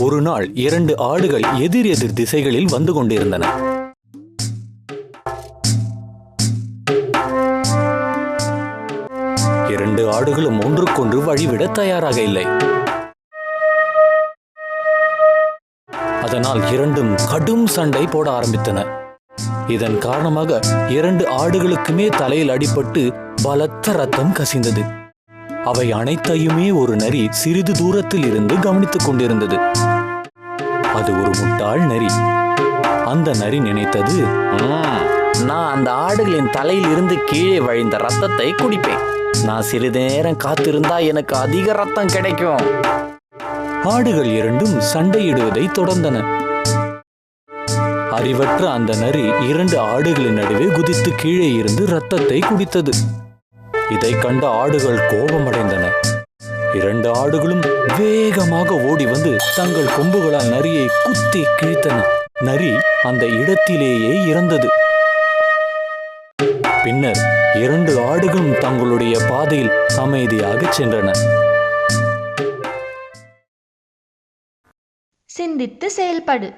ஒரு நாள் இரண்டு ஆடுகள் எதிர் எதிர் திசைகளில் வந்து கொண்டிருந்தன. இரண்டு ஆடுகளும் ஒன்றுக்கொன்று வழிவிட தயாராக இல்லை. அதனால் இரண்டும் கடும் சண்டை போட ஆரம்பித்தன. இதன் காரணமாக இரண்டு ஆடுகளுக்குமே தலையில் அடிபட்டு பலத்த ரத்தம் கசிந்தது. அவை அனைத்தையுமே ஒரு நரி சிறிது தூரத்தில் இருந்து கவனித்துக் கொண்டிருந்தது. அது ஒரு முட்டாள் நரி. அந்த நரி நினைத்தது நான் அந்த ஆடுகளின் தலையில் இருந்து கீழே வழிந்த ரத்தத்தை குடிப்பேன். நான் சிறிது நேரம் காத்திருந்தா எனக்கு அதிக ரத்தம் கிடைக்கும். ஆடுகள் இரண்டும் சண்டையிடுவதை தொடர்ந்தன. அறிவற்ற அந்த நரி இரண்டு ஆடுகளின் நடுவே குதித்து கீழே இருந்து ரத்தத்தை குடித்தது. இதை கண்ட ஆடுகள் கோபமடைந்தன. இரண்டு ஆடுகளும் வேகமாக ஓடி வந்து தங்கள் கொம்புகளால் நரியை குத்தி கிழித்தன. நரி அந்த இடத்திலேயே இறந்தது. பின்னர் இரண்டு ஆடுகளும் தங்களுடைய பாதையில் அமைதியாக சென்றன. சிந்தித்து செயல்படு.